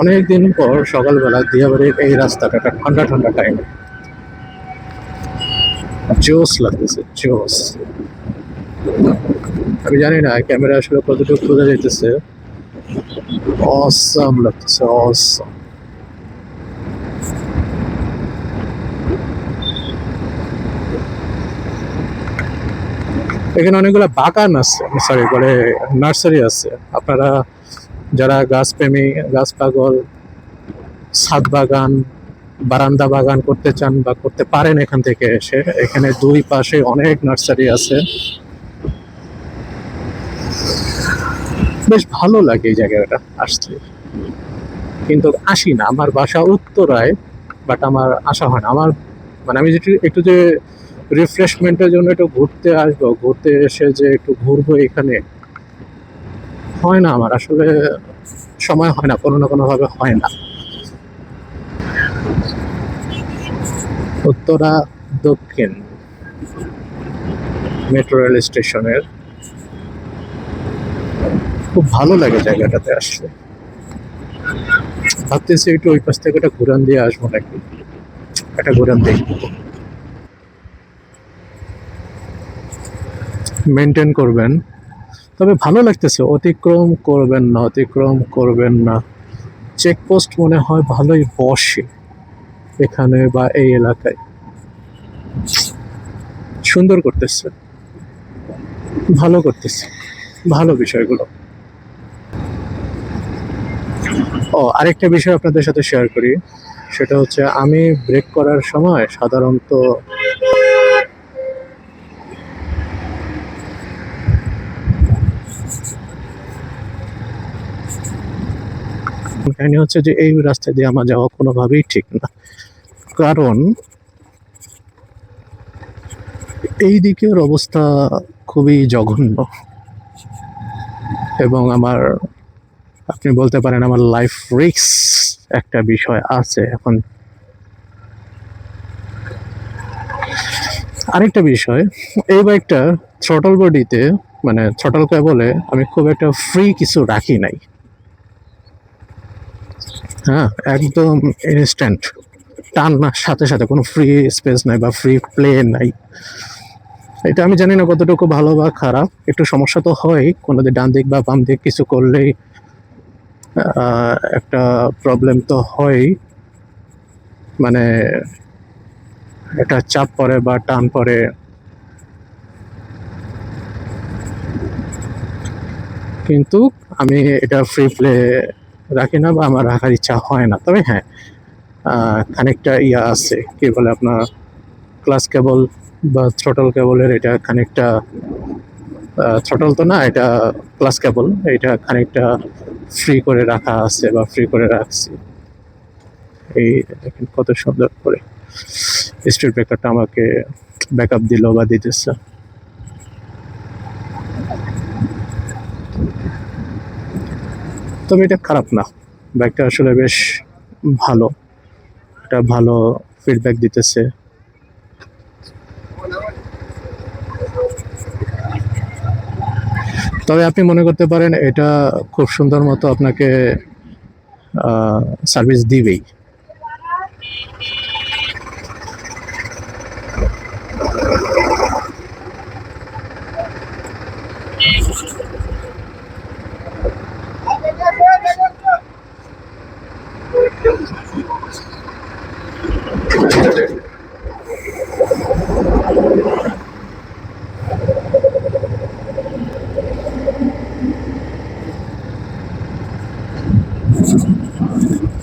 অনেক দিন পর সকালবেলা দিয়াবাড়ির এই রাস্তাটা একটা ঠান্ডা ঠান্ডা টাইম জোস লাগতেছে জোস আমি জানি না, ক্যামেরা আসলে কতটুকু বোঝা যাইতেছে। অসাম লাগতেছে অসাম এখানে অনেকগুলো বাগান আছে সরি বলে নার্সারি আছে। আপনারা যারা গাছ প্রেমী গাছ পাগল, ছাদ বাগান, বারান্দা বাগান করতে চান বা করতে পারেন এখান থেকে এসে, এখানে দুই পাশে অনেক নার্সারি আছে। বেশ ভালো লাগে এই জায়গাটা আসতে। কিন্তু আসি না, আমার বাসা উত্তরায় বাট আমার আসা হয় না। আমার মানে আমি যেটু, একটু যে রিফ্রেশমেন্টের জন্য একটু ঘুরতে আসব, ঘুরতে এসে যে একটু ঘুরবো এখানে হয় না আমার, আসলে সময় হয় না, কোনো না কোনো ভাবে হয় না। উত্তরা দক্ষিণ মেট্রো রেল স্টেশনের খুব ভালো লাগে জায়গাটাতে আসলে। ভাবতেছি একটু ওই পাশ থেকে একটা ঘুরান দিয়ে আসব নাকি? একটা ঘুরান দেখব মেনটেন করবেন। তবে ভালো লাগতেছে, অতিক্রম করবেন না, অতিক্রম করবেন না। চেকপোস্ট মনে হয় ভালোই বসে এখানে বা এই এলাকায়। সুন্দর করতেছে, ভালো করতেছে, ভালো বিষয়গুলো। ও, আরেকটা বিষয় আপনাদের সাথে শেয়ার করি, সেটা হচ্ছে আমি ব্রেক করার সময় সাধারণত কাহিনী হচ্ছে যে এই রাস্তা দিয়ে আমার যাওয়া কোনোভাবেই ঠিক না। কারণ এই দিকের অবস্থা খুবই জঘন্য। এবং আমার, আপনি বলতে পারেন আমার লাইফ রিক্স একটা বিষয় আছে এখন। আরেকটা বিষয়, এই বাইকটা থ্রটল বডিতে মানে থ্রটল বলে আমি খুব একটা ফ্রি কিছু রাখি নাই। হ্যাঁ একদম ইনস্ট্যান্ট টান না, সাথে সাথে, কোনো ফ্রি স্পেস নাই বা ফ্রি প্লে নাই। এটা আমি জানি না কতটুকু ভালো বা খারাপ, একটু সমস্যা তো হয়, কোনো দিক ডান দিক বা বাম দিক কিছু করলেই একটা প্রবলেম তো হয়। মানে একটা চাপ পড়ে বা টান পড়ে। কিন্তু আমি এটা ফ্রি প্লে রাখি না বা আমার রাখার ইচ্ছা হয় না। তবে হ্যাঁ খানিকটা ইয়া আছে। কি বলে আপনার ক্লাস কেবল বা থ্রটল কেবলের এটা খানিকটা থ্রটল তো না, এটা ক্লাস কেবল এটা খানিকটা ফ্রি করে রাখা আছে বা ফ্রি করে রাখছি। এই দেখেন কত সুন্দর করে। স্পিড ব্রেকারটা আমাকে ব্যাকআপ দিল বা দিতেছে। তবে এটা খারাপ না। বাইকটা আসলে বেশ ভালো। একটা ভালো ফিডব্যাক দিতেছে। তবে আপনি মনে করতে পারেন, এটা খুব সুন্দর মতো আপনাকে সার্ভিস দিবেই।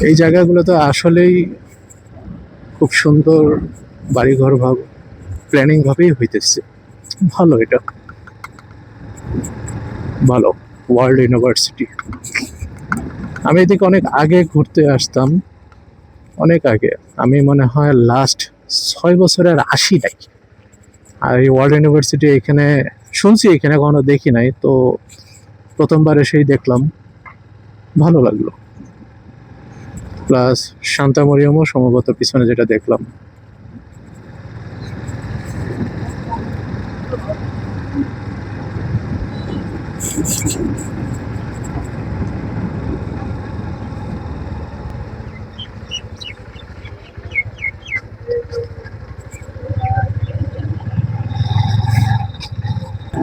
এই জায়গাগুলো তো আসলেই খুব সুন্দর বাড়িঘর ভাব প্ল্যানিং ভাবেই হইতেছে। ভালো এটা। ভালো ওয়ার্ল্ড ইউনিভার্সিটি আমি এদিকে অনেক আগে ঘুরতে আসতাম। অনেক আগে। আমি মনে হয় লাস্ট ছয় বছরের আশি নাই। আর এই ওয়ার্ল্ড ইউনিভার্সিটি এখানে শুনছি, এখানে কখনো দেখি নাই, তো প্রথমবার এসেই দেখলাম। ভালো লাগল। প্লাস শান্তামরিয়ামও সম্ভবত পিছনে যেটা দেখলাম।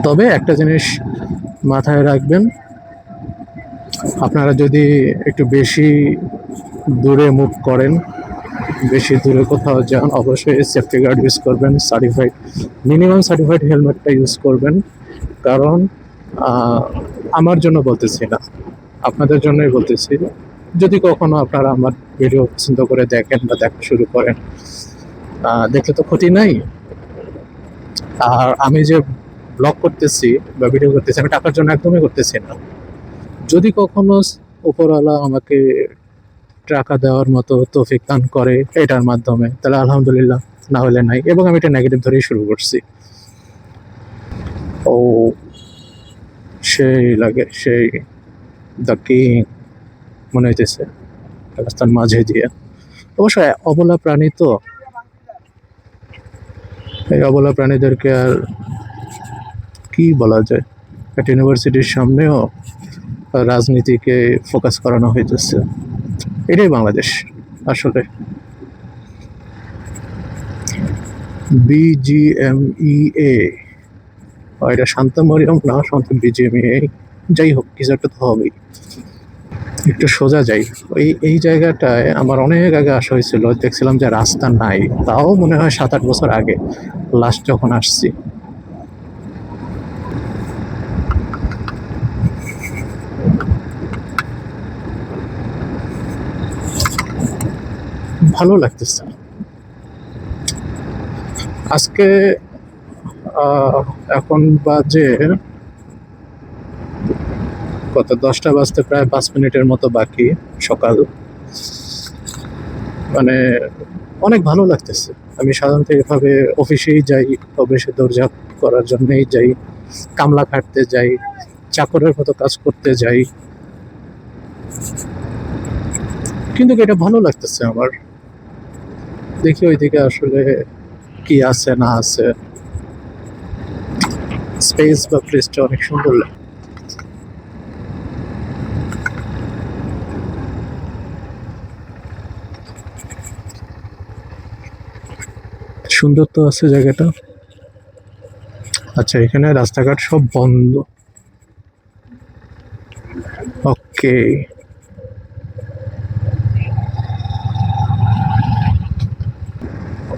তবে একটা জিনিস মাথায় রাখবেন, আপনারা যদি একটু বেশি দূরে মুভ করেন, বেশি দূরে কোথাও যান, অবশ্যই সেফটি গার্ড ইউজ করবেন সার্টিফাইড মিনিমাম সার্টিফাইড হেলমেটটা ইউজ করবেন। কারণ আমার জন্য বলতেছি না, আপনাদের জন্যই বলতেছি। যদি কখনো আপনারা আমার ভিডিও পছন্দ করে দেখেন বা দেখা শুরু করেন দেখলে তো ক্ষতি নাই। আর আমি যে ব্লগ করতেছি বা ভিডিও করতেছি, আমি টাকার জন্য একদমই করতেছি না। যদি কখনো উপরওয়ালা আমাকে টাকা দেওয়ার মতো তৌফিক দান করে এটার মাধ্যমে। তাহলে আলহামদুলিল্লাহ, না হলে নাই। এবং আমি এটা নেগেটিভ ধরেই শুরু করছি। ও, সেই লাগে, সেই দ্য কিং মনে হইতেছে, রাস্তার মাঝে দিয়ে। অবশ্য অবলা প্রাণী তো। এই অবলা প্রাণীদেরকে আর কি বলা যায়? একটা ইউনিভার্সিটির সামনেও রাজনীতিকে ফোকাস করানো হইতেছে। এটাই বাংলাদেশ, আসলে। বিজিএমইএ এটা শান্ত মরিয়ম, না শান্ত বিজিএমইএ যাই হোক, কিছু একটা তো হবেই। একটু সোজা যাই। ওই এই জায়গাটায় আমার অনেক আগে আসা হয়েছিল, দেখছিলাম যে রাস্তা নাই। তাও মনে হয় সাত আট বছর আগে লাস্ট যখন আসছি। ভালো লাগতেছে আজকে এখন বাজে কত? দশটা বাজতে প্রায় পাঁচ মিনিটের মতো বাকি সকাল। মানে অনেক ভালো লাগতেছে। আমি সাধারণত এভাবে অফিসেই যাই, অফিসে দরজা করার জন্যেই যাই, কামলা খাটতে যাই, চাকরের মতো কাজ করতে যাই। কিন্তু এটা ভালো লাগতেছে আমার। দেখি ওইদিকে আসলে কি আছে, না আছে। স্পেস বা প্লেসটা অনেক সুন্দর লাগে। সুন্দর তো আছে জায়গাটা। আচ্ছা এখানে রাস্তাঘাট সব বন্ধ। ওকে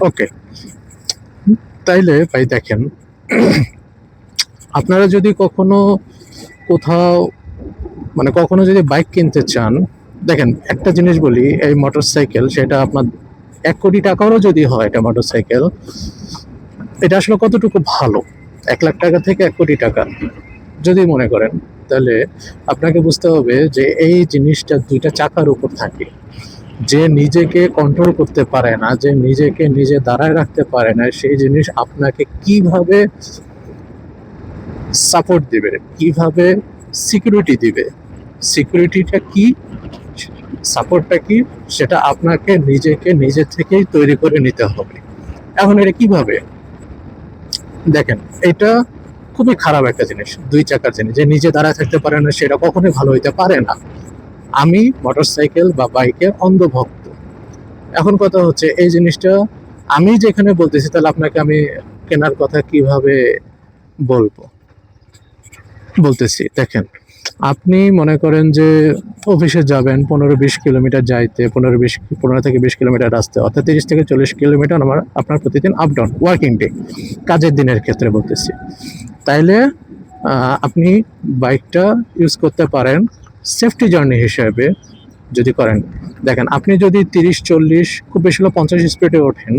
ওকে তাইলে ভাই দেখেন, আপনারা যদি কখনো কোথাও মানে কখনো যদি বাইক কিনতে চান, দেখেন একটা জিনিস বলি, এই মোটর সাইকেল সেটা আপনার এক কোটি টাকারও যদি হয় এটা মোটর সাইকেল এটা আসলে কতটুকু ভালো? এক লাখ টাকা থেকে এক কোটি টাকা, যদি মনে করেন, তাহলে আপনাকে বুঝতে হবে যে এই জিনিসটা দুইটা চাকার উপর থাকে। যে নিজেকে কন্ট্রোল করতে পারে না, যে নিজেকে নিজে দাঁড়ায় রাখতে পারে না, সেই জিনিস আপনাকে কীভাবে সাপোর্ট দিবে? কীভাবে সিকিউরিটি দিবে? সিকিউরিটিটা কি? সাপোর্টটা কি? সেটা আপনাকে নিজেকে নিজে থেকেই তৈরি করে নিতে হবে। এখন এটা কীভাবে? দেখেন, এটা খুবই খারাপ একটা জিনিস, দুই চাকার জিনিস। যে নিজে দাঁড়ায় থাকতে পারে না, সেটা কখনোই ভালো হইতে পারে না। আমি মোটরসাইকেল বা বাইকের অন্ধভক্ত। এখন কথা হচ্ছে, এই জিনিসটা আমি যেখানে বলতেছি, তাহলে আপনাকে আমি কেনার কথা কীভাবে বলব? বলতেছি, দেখেন, আপনি মনে করেন যে অফিসে যাবেন, পনেরো বিশ কিলোমিটার যাইতে, পনেরো বিশ, পনেরো থেকে বিশ কিলোমিটার আসতে অর্থাৎ তিরিশ থেকে চল্লিশ কিলোমিটার আমার, আপনার প্রতিদিন আপ ডাউন ওয়ার্কিং ডে কাজের দিনের ক্ষেত্রে বলতেছি। তাইলে আপনি বাইকটা ইউজ করতে পারেন সেফটি জার্নি হিসেবে যদি করেন, দেখেন আপনি যদি তিরিশ, চল্লিশ, খুব বেশি হলে পঞ্চাশ স্পিডে ওঠেন,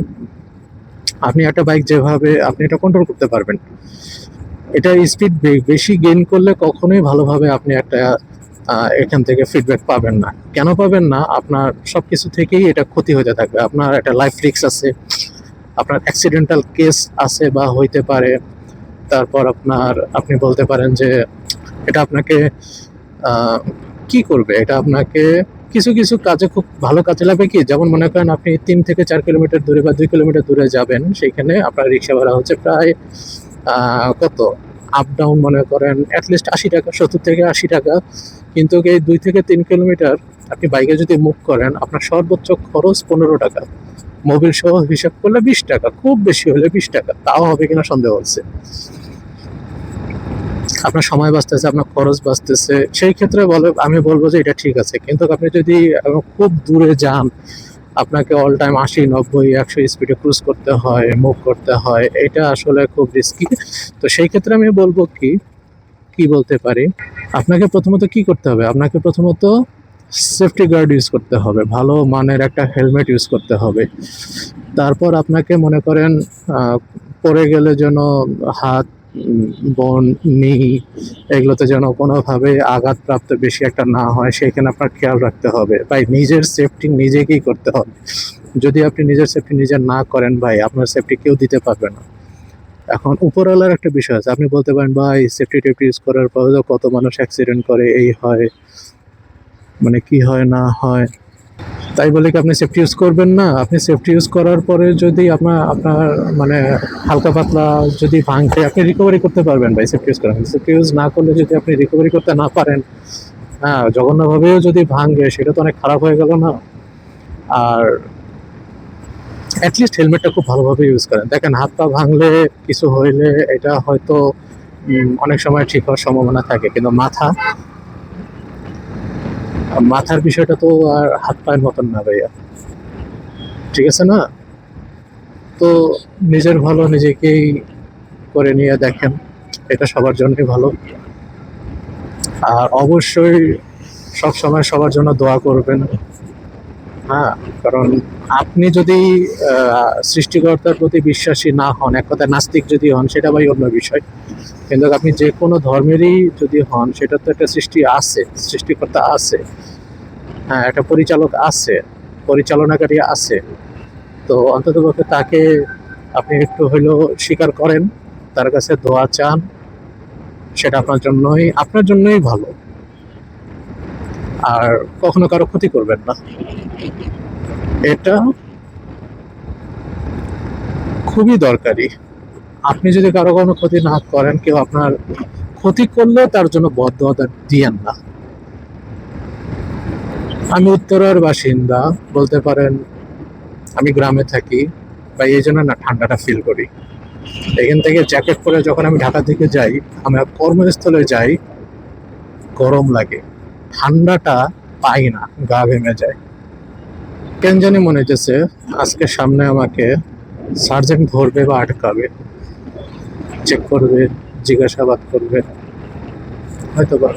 আপনি একটা বাইক যেভাবে আপনি এটা কন্ট্রোল করতে পারবেন। এটা স্পিড বেশি গেইন করলে কখনোই ভালোভাবে আপনি একটা এখান থেকে ফিডব্যাক পাবেন না। কেন পাবেন না? আপনার সব কিছু থেকেই এটা ক্ষতি হতে থাকবে। আপনার একটা লাইফ রিক্স আছে, আপনার অ্যাক্সিডেন্টাল কেস আছে বা হইতে পারে। তারপর আপনার, আপনি বলতে পারেন যে, এটা আপনাকে কি করবে? এটা আপনাকে কিছু কিছু কাজে খুব ভালো কাজে লাগবে কি? যেমন মনে করেন আপনি তিন থেকে চার কিলোমিটার দূরে বা দুই কিলোমিটার দূরে যাবেন সেইখানে আপনার রিক্সা ভাড়া হচ্ছে প্রায় কত? আপ ডাউন মনে করেন অ্যাটলিস্ট আশি টাকা, সত্তর থেকে আশি টাকা। কিন্তু এই দুই থেকে তিন কিলোমিটার আপনি বাইকে যদি মুভ করেন, আপনার সর্বোচ্চ খরচ পনেরো টাকা। মোবিল সহ হিসাব করলে বিশ টাকা, খুব বেশি হলে বিশ টাকা। তাও হবে কিনা সন্দেহ হচ্ছে। আপনার সময় বাঁচতেছে, আপনার খরচ বাঁচতেছে, সেই ক্ষেত্রে বলে, আমি বলব যে এটা ঠিক আছে। কিন্তু আপনি যদি খুব দূরে যান, আপনাকে অল টাইম আশি, নব্বই, একশো স্পিডে ক্রুজ করতে হয় মুভ করতে হয়, এটা আসলে খুব রিস্কি তো সেই ক্ষেত্রে আমি বলব কি কি বলতে পারি? আপনাকে প্রথমত কি করতে হবে? আপনাকে প্রথমত সেফটি গার্ড ইউজ করতে হবে, ভালো মানের একটা হেলমেট ইউজ করতে হবে। তারপর আপনাকে মনে করেন পড়ে গেলে যেন হাত বন নি এগুলোতে যেন কোনোভাবে আঘাতপ্রাপ্ত বেশি একটা না হয়, সেখানে আপনার খেয়াল রাখতে হবে। ভাই, নিজের সেফটি নিজেকেই করতে হবে। যদি আপনি নিজের সেফটি নিজে না করেন ভাই, আপনার সেফটি কেউ দিতে পারবে না। এখন উপরওয়ালার একটা বিষয় আছে। আপনি বলতে পারেন, ভাই সেফটি টেফটি ইউজ করার পরে তো কত মানুষ অ্যাক্সিডেন্ট করে, এই হয় মানে কি হয়, না হয়। তাই বলে কি আপনি সেফটি ইউজ করবেন না? আপনি সেফটি ইউজ করার পরে যদি আপনার আপনার মানে হালকা পাতলা যদি ভাঙতে আপনি রিকভারি করতে পারবেন ভাই সেফটি ইউজ করেন সেফটি ইউজ না করলে যদি আপনি রিকভারি করতে না পারেন হ্যাঁ জঘন্যভাবেও যদি ভাঙে, সেটা তো অনেক খারাপ হয়ে গেল না? আর অ্যাটলিস্ট হেলমেটটা খুব ভালোভাবে ইউজ করেন। দেখেন, হাত পা ভাঙলে কিছু হইলে এটা হয়তো অনেক সময় ঠিক হওয়ার সম্ভাবনা থাকে, কিন্তু মাথা মাথার বিষয়টা তো আর হাত পায়ের মতন না ভাইয়া। ঠিক আছে না? তো নিজের ভালো নিজেকেই করে নিয়ে দেখেন, এটা সবার জন্যই ভালো। আর অবশ্যই সবসময় সবার জন্য দোয়া করবেন। হ্যাঁ। কারণ আপনি যদি সৃষ্টিকর্তার প্রতি বিশ্বাসী না হন, এক কথায় নাস্তিক যদি হন, সেটা ভাই অন্য বিষয়। কিন্তু আপনি যে কোনো ধর্মেরই যদি হন, সেটা তো একটা সৃষ্টি আছে, সৃষ্টিকর্তা আছে। হ্যাঁ একটা পরিচালক আছে, পরিচালনাকারী আছে। তো অন্ততপক্ষে তাকে আপনি একটু হলেও স্বীকার করেন, তার কাছে দোয়া চান, সেটা আপনার জন্যই আপনার জন্যই ভালো। আর কখনো কারও ক্ষতি করবেন না। এটা খুবই দরকারি। আপনি যদি কারও কোনো ক্ষতি না করেন, কেউ আপনার ক্ষতি করলেও তার জন্য বদ্ধতা দিয়েন না। আমি উত্তরার বাসিন্দা, বলতে পারেন আমি গ্রামে থাকি বা এই জন্য না ঠান্ডাটা ফিল করি। এখান থেকে জ্যাকেট পরে যখন আমি ঢাকা থেকে যাই আমি কর্মস্থলে যাই, গরম লাগে। ঠান্ডাটা পাই না, গা ভেঙে যায়। কেন জানি মনে হচ্ছে আজকে সামনে আমাকে সার্জেন্ট ধরবে বা আটকাবে চেক করবে, জিজ্ঞাসাবাদ করবে হয়তো বা